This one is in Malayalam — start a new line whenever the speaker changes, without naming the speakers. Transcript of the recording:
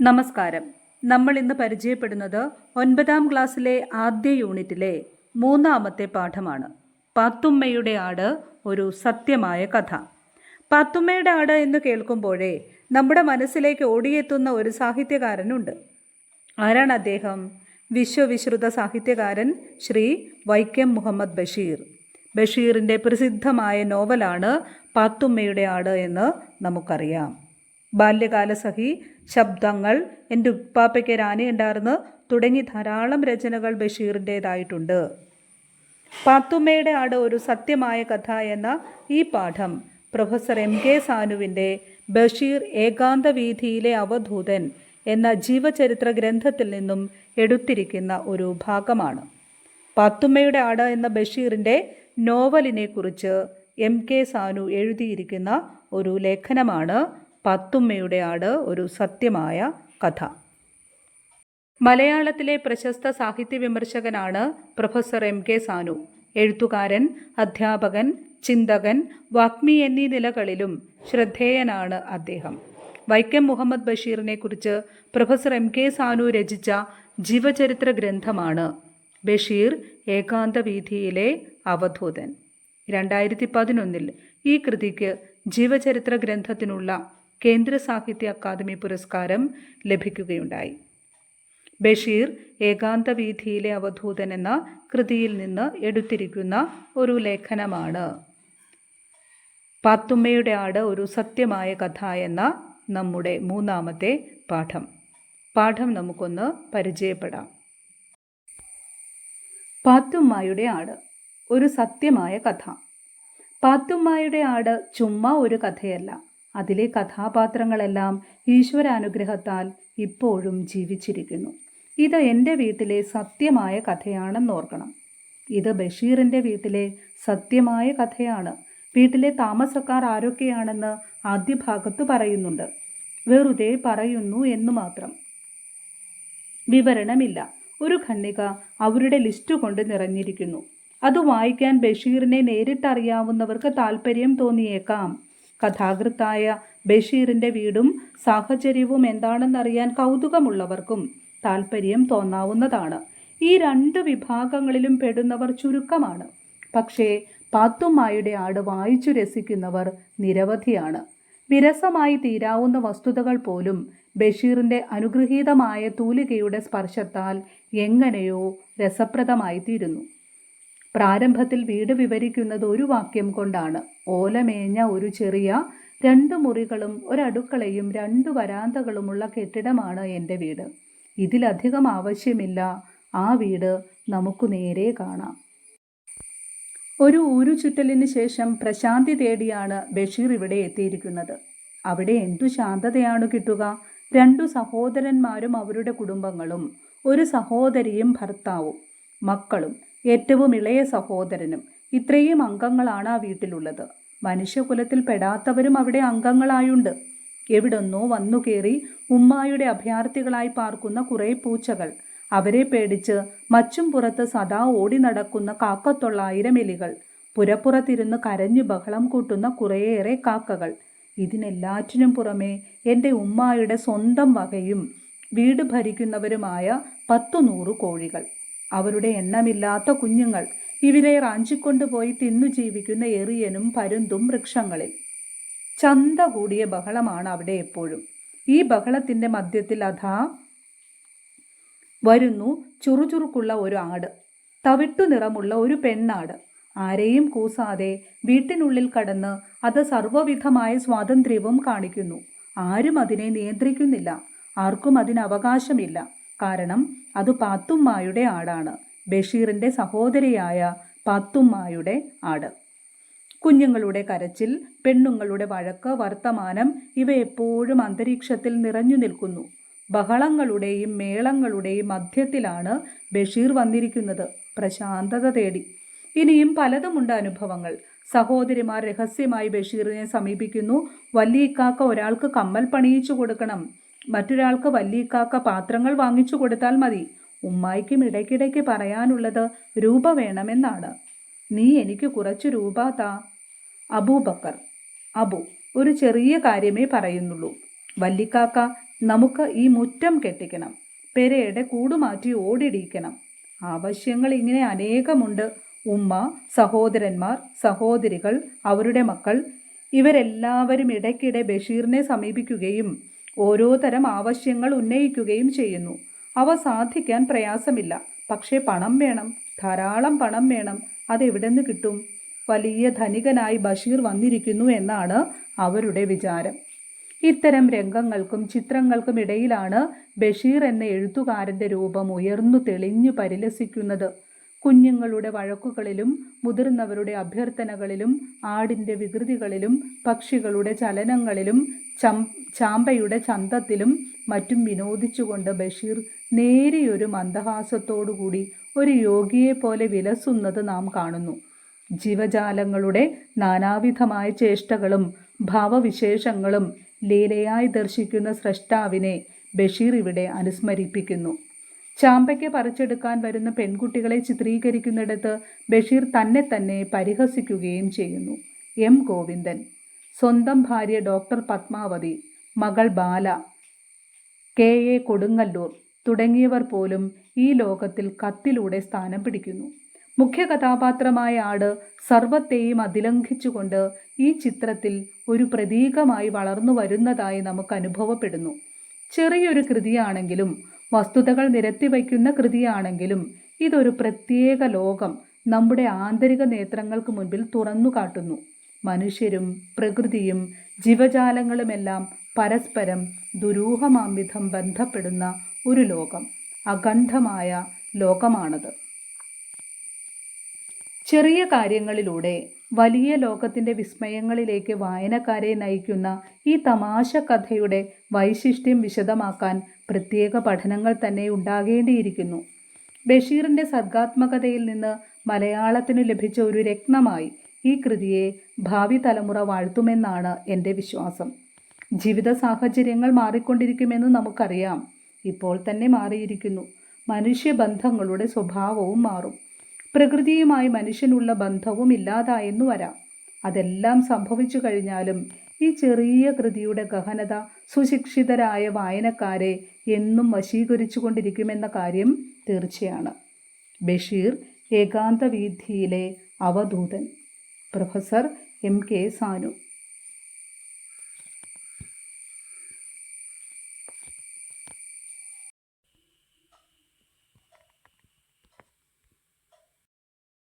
നമസ്കാരം. നമ്മൾ ഇന്ന് പരിചയപ്പെടുന്നത് ഒൻപതാം ക്ലാസ്സിലെ ആദ്യ യൂണിറ്റിലെ മൂന്നാമത്തെ പാഠമാണ്. പാത്തുമ്മയുടെ ആട് ഒരു സത്യമായ കഥ. പാത്തുമ്മയുടെ ആട് എന്ന് കേൾക്കുമ്പോഴേ നമ്മുടെ മനസ്സിലേക്ക് ഓടിയെത്തുന്ന ഒരു സാഹിത്യകാരനുണ്ട്. ആരാണ് അദ്ദേഹം? വിശ്വവിശ്രുത സാഹിത്യകാരൻ ശ്രീ വൈക്കം മുഹമ്മദ് ബഷീർ. ബഷീറിന്റെ പ്രസിദ്ധമായ നോവലാണ് പാത്തുമ്മയുടെ ആട് എന്ന് നമുക്കറിയാം. ബാല്യകാലസഖി ശബ്ദങ്ങൾ എന്റെ ഉപ്പാപ്പയ്ക്ക് രാനയുണ്ടായിരുന്നു തുടങ്ങി ധാരാളം രചനകൾ ബഷീറിന്റേതായിട്ടുണ്ട്. പാത്തുമ്മയുടെ ആട് ഒരു സത്യമായ കഥ എന്ന ഈ പാഠം പ്രൊഫസർ എം കെ സാനുവിന്റെ ബഷീർ ഏകാന്ത വീഥിയിലെ അവധൂതൻ എന്ന ജീവചരിത്ര ഗ്രന്ഥത്തിൽ നിന്നും എടുത്തിരിക്കുന്ന ഒരു ഭാഗമാണ്. പാത്തുമ്മയുടെ ആട് എന്ന ബഷീറിന്റെ നോവലിനെക്കുറിച്ച് എം കെ സാനു എഴുതിയിരിക്കുന്ന ഒരു ലേഖനമാണ് പാത്തുമ്മയുടെ ആട് ഒരു സത്യമായ കഥ. മലയാളത്തിലെ പ്രശസ്ത സാഹിത്യ വിമർശകനാണ് പ്രൊഫസർ എം കെ സാനു. എഴുത്തുകാരൻ അധ്യാപകൻ ചിന്തകൻ വാഗ്മി എന്നീ നിലകളിലും ശ്രദ്ധേയനാണ് അദ്ദേഹം. വൈക്കം മുഹമ്മദ് ബഷീറിനെ കുറിച്ച് പ്രൊഫസർ എം കെ സാനു രചിച്ച ജീവചരിത്ര ഗ്രന്ഥമാണ് ബഷീർ ഏകാന്ത വീഥിയിലെ അവധൂതൻ. രണ്ടായിരത്തി പതിനൊന്നിൽ ഈ കൃതിക്ക് ജീവചരിത്ര ഗ്രന്ഥത്തിനുള്ള കേന്ദ്ര സാഹിത്യ അക്കാദമി പുരസ്കാരം ലഭിക്കുകയുണ്ടായി. ബഷീർ ഏകാന്ത വീഥിയിലെ അവധൂതൻ എന്ന കൃതിയിൽ നിന്ന് എടുത്തിരിക്കുന്ന ഒരു ലേഖനമാണ്. പാത്തുമ്മയുടെ ആട് ഒരു സത്യമായ കഥ എന്ന നമ്മുടെ മൂന്നാമത്തെ പാഠം. പാഠം നമുക്കൊന്ന് പരിചയപ്പെടാം. പാത്തുമ്മയുടെ ആട് ഒരു സത്യമായ കഥ. പാത്തുമ്മയുടെ ആട് ചുമ്മാ ഒരു കഥയല്ല. അതിലെ കഥാപാത്രങ്ങളെല്ലാം ഈശ്വരാനുഗ്രഹത്താൽ ഇപ്പോഴും ജീവിച്ചിരിക്കുന്നു. ഇത് എന്റെ വീട്ടിലെ സത്യമായ കഥയാണെന്നോർക്കണം. ഇത് ബഷീറിന്റെ വീട്ടിലെ സത്യമായ കഥയാണ്. വീട്ടിലെ താമസക്കാർ ആരൊക്കെയാണെന്ന് ആദ്യ ഭാഗത്ത് പറയുന്നുണ്ട്. വെറുതെ പറയുന്നു എന്ന് മാത്രം. വിവരണമില്ല. ഒരു ഖണ്ഡിക അവരുടെ ലിസ്റ്റ് കൊണ്ട് നിറഞ്ഞിരിക്കുന്നു. അത് വായിക്കാൻ ബഷീറിനെ നേരിട്ടറിയാവുന്നവർക്ക് താല്പര്യം തോന്നിയേക്കാം. കഥാകൃത്തായ ബഷീറിന്റെ വീടും സാഹചര്യവും എന്താണെന്നറിയാൻ കൗതുകമുള്ളവർക്കും താല്പര്യം തോന്നാവുന്നതാണ്. ഈ രണ്ട് വിഭാഗങ്ങളിലും പെടുന്നവർ ചുരുക്കമാണ്. പക്ഷേ പാത്തുമ്മായുടെ ആട് വായിച്ചു രസിക്കുന്നവർ നിരവധിയാണ്. വിരസമായി തീരാവുന്ന വസ്തുതകൾ പോലും ബഷീറിന്റെ അനുഗ്രഹീതമായ തൂലികയുടെ സ്പർശത്താൽ എങ്ങനെയോ രസപ്രദമായി തീരുന്നു പ്രാരംഭത്തിൽ വീട് വിവരിക്കുന്നത് ഒരു വാക്യം കൊണ്ടാണ്. ഓലമേഞ്ഞ ഒരു ചെറിയ രണ്ട് മുറികളും ഒരടുക്കളയും രണ്ട് വരാന്തകളുമുള്ള കെട്ടിടമാണ് എന്റെ വീട്. ഇതിലധികം ആവശ്യമില്ല. ആ വീട് നമുക്ക് നേരെ കാണാം. ഒരു ഊരു ചുറ്റലിന് ശേഷം പ്രശാന്തി തേടിയാണ് ബഷീർ ഇവിടെ എത്തിയിരിക്കുന്നത്. അവിടെ എന്തു ശാന്തതയാണ് കിട്ടുക? രണ്ടു സഹോദരന്മാരും അവരുടെ കുടുംബങ്ങളും ഒരു സഹോദരിയും ഭർത്താവും മക്കളും ഏറ്റവും ഇളയ സഹോദരനും. ഇത്രയും അംഗങ്ങളാണ് ആ വീട്ടിലുള്ളത്. മനുഷ്യകുലത്തിൽ പെടാത്തവരും അവിടെ അംഗങ്ങളായുണ്ട്. എവിടൊന്നോ വന്നു കയറി ഉമ്മായുടെ അഭയാർത്ഥികളായി പാർക്കുന്ന കുറേ പൂച്ചകൾ. അവരെ പേടിച്ച് മച്ചും പുറത്ത് സദാ ഓടി നടക്കുന്ന കാക്കത്തൊള്ളായിരം എലികൾ. പുരപ്പുറത്തിരുന്ന് കരഞ്ഞു ബഹളം കൂട്ടുന്ന കുറേയേറെ കാക്കകൾ. ഇതിനെല്ലാറ്റിനും പുറമേ എന്റെ ഉമ്മായുടെ സ്വന്തം വകയും വീട് ഭരിക്കുന്നവരുമായ പത്തു നൂറ് കോഴികൾ. അവരുടെ എണ്ണമില്ലാത്ത കുഞ്ഞുങ്ങൾ ഇവരെ റാഞ്ചിക്കൊണ്ടുപോയി തിന്നു ജീവിക്കുന്ന എറിയനും പരുന്തും വൃക്ഷങ്ങളിൽ. ചന്ത കൂടിയ ബഹളമാണ് അവിടെ എപ്പോഴും. ഈ ബഹളത്തിന്റെ മധ്യത്തിൽ അഥാ വരുന്നു ചുറുചുറുക്കുള്ള ഒരു ആട് തവിട്ടു നിറമുള്ള ഒരു പെണ്ണാട്. ആരെയും കൂസാതെ വീട്ടിനുള്ളിൽ കടന്ന് അത് സർവവിധമായ സ്വാതന്ത്ര്യവും കാണിക്കുന്നു. ആരും അതിനെ നിയന്ത്രിക്കുന്നില്ല. ആർക്കും അതിന് അവകാശമില്ല. കാരണം അത് പാത്തുമ്മായുടെ ആടാണ്. ബഷീറിന്റെ സഹോദരിയായ പാത്തുമ്മായുടെ ആട്. കുഞ്ഞുങ്ങളുടെ കരച്ചിൽ പെണ്ണുങ്ങളുടെ വഴക്ക് വർത്തമാനം ഇവയെപ്പോഴും അന്തരീക്ഷത്തിൽ നിറഞ്ഞു നിൽക്കുന്നു. ബഹളങ്ങളുടെയും മേളങ്ങളുടെയും മധ്യത്തിലാണ് ബഷീർ വന്നിരിക്കുന്നത്. പ്രശാന്തത തേടി. ഇനിയും പലതുമുണ്ട് അനുഭവങ്ങൾ. സഹോദരിമാർ രഹസ്യമായി ബഷീറിനെ സമീപിക്കുന്നു. വല്ലിയിക്കാക്ക ഒരാൾക്ക് കമ്മൽ പണിയിച്ചു കൊടുക്കണം. മറ്റൊരാൾക്ക് വല്യക്കാക്ക പാത്രങ്ങൾ വാങ്ങിച്ചു കൊടുത്താൽ മതി. ഉമ്മായിക്കും ഇടയ്ക്കിടയ്ക്ക് പറയാനുള്ളത് രൂപ വേണമെന്നാണ്. നീ എനിക്ക് കുറച്ച് രൂപ താ. അബൂബക്കർ. അബു ഒരു ചെറിയ കാര്യമേ പറയുന്നുള്ളൂ. വല്ലിക്കാക്ക നമുക്ക് ഈ മുറ്റം കെട്ടിക്കണം. പെരയുടെ കൂടുമാറ്റി ഓടിടിക്കണം. ആവശ്യങ്ങൾ ഇങ്ങനെ അനേകമുണ്ട്. ഉമ്മ സഹോദരന്മാർ സഹോദരികൾ അവരുടെ മക്കൾ ഇവരെല്ലാവരും ഇടയ്ക്കിടെ ബഷീറിനെ സമീപിക്കുകയും ഓരോ തരം ആവശ്യങ്ങൾ ഉന്നയിക്കുകയും ചെയ്യുന്നു. അവ സാധിക്കാൻ പ്രയാസമില്ല. പക്ഷേ പണം വേണം. ധാരാളം പണം വേണം. അതെവിടെ നിന്ന് കിട്ടും? വലിയ ധനികനായി ബഷീർ വന്നിരിക്കുന്നു എന്നാണ് അവരുടെ വിചാരം. ഇത്തരം രംഗങ്ങൾക്കും ചിത്രങ്ങൾക്കും ഇടയിലാണ് ബഷീർ എന്ന എഴുത്തുകാരന്റെ രൂപം ഉയർന്നു തെളിഞ്ഞു പരിലസിക്കുന്നത്. കുഞ്ഞുങ്ങളുടെ വഴക്കുകളിലും മുതിർന്നവരുടെ അഭ്യർത്ഥനകളിലും ആടിന്റെ വികൃതികളിലും പക്ഷികളുടെ ചലനങ്ങളിലും ചം ചാമ്പയുടെ ചന്തത്തിലും മറ്റും വിനോദിച്ചുകൊണ്ട് ബഷീർ നേരിയൊരു മന്ദഹാസത്തോടുകൂടി ഒരു യോഗിയെപ്പോലെ വിലസുന്നത് നാം കാണുന്നു. ജീവജാലങ്ങളുടെ നാനാവിധമായ ചേഷ്ടകളും ഭാവവിശേഷങ്ങളും ലീലയായി ദർശിക്കുന്ന സ്രഷ്ടാവിനെ ബഷീർ ഇവിടെ അനുസ്മരിപ്പിക്കുന്നു. ചാമ്പയ്ക്ക് പറിച്ചെടുക്കാൻ വരുന്ന പെൺകുട്ടികളെ ചിത്രീകരിക്കുന്നിടത്ത് ബഷീർ തന്നെ തന്നെ പരിഹസിക്കുകയും ചെയ്യുന്നു. എം ഗോവിന്ദൻ. സ്വന്തം ഭാര്യ ഡോക്ടർ പത്മാവതി. മകൾ ബാല. കെ. എ. കൊടുങ്ങല്ലൂർ തുടങ്ങിയവർ പോലും ഈ ലോകത്തിൽ കത്തിലൂടെ സ്ഥാനം പിടിക്കുന്നു. മുഖ്യ കഥാപാത്രമായ ആട് സർവത്തെയും അതിലംഘിച്ചുകൊണ്ട് ഈ ചിത്രത്തിൽ ഒരു പ്രതീകമായി വളർന്നു വരുന്നതായി നമുക്ക് അനുഭവപ്പെടുന്നു. ചെറിയൊരു കൃതിയാണെങ്കിലും വസ്തുതകൾ നിരത്തിവയ്ക്കുന്ന കൃതിയാണെങ്കിലും ഇതൊരു പ്രത്യേക ലോകം നമ്മുടെ ആന്തരിക നേത്രങ്ങൾക്ക് മുൻപിൽ തുറന്നു കാട്ടുന്നു. മനുഷ്യരും പ്രകൃതിയും ജീവജാലങ്ങളുമെല്ലാം പരസ്പരം ദുരൂഹമാംവിധം ബന്ധപ്പെടുന്ന ഒരു ലോകം അഗന്ധമായ ലോകമാണത്. ചെറിയ കാര്യങ്ങളിലൂടെ വലിയ ലോകത്തിന്റെ വിസ്മയങ്ങളിലേക്ക് വായനക്കാരെ നയിക്കുന്ന ഈ തമാശ കഥയുടെ വൈശിഷ്ട്യം വിശദമാക്കാൻ പ്രത്യേക പഠനങ്ങൾ തന്നെ ഉണ്ടാകേണ്ടിയിരിക്കുന്നു. ബഷീറിന്റെ സർഗാത്മകതയിൽ നിന്ന് മലയാളത്തിനു ലഭിച്ച ഒരു രത്നമായി ഈ കൃതിയെ ഭാവി തലമുറ വാഴ്ത്തുമെന്നാണ് എന്റെ വിശ്വാസം. ജീവിത സാഹചര്യങ്ങൾ മാറിക്കൊണ്ടിരിക്കുമെന്ന് നമുക്കറിയാം. ഇപ്പോൾ തന്നെ മാറിയിരിക്കുന്നു. മനുഷ്യ ബന്ധങ്ങളുടെ സ്വഭാവവും മാറും. പ്രകൃതിയുമായി മനുഷ്യനുള്ള ബന്ധവും ഇല്ലാതായെന്നു വരാം. അതെല്ലാം സംഭവിച്ചു കഴിഞ്ഞാലും ഈ ചെറിയ കൃതിയുടെ ഗഹനത സുശിക്ഷിതരായ വായനക്കാരെ എന്നും വശീകരിച്ചു കൊണ്ടിരിക്കുമെന്ന കാര്യം തീർച്ചയാണ്. ബഷീർ ഏകാന്ത വീഥിയിലെ അവധൂതൻ. Professor M K Sanu.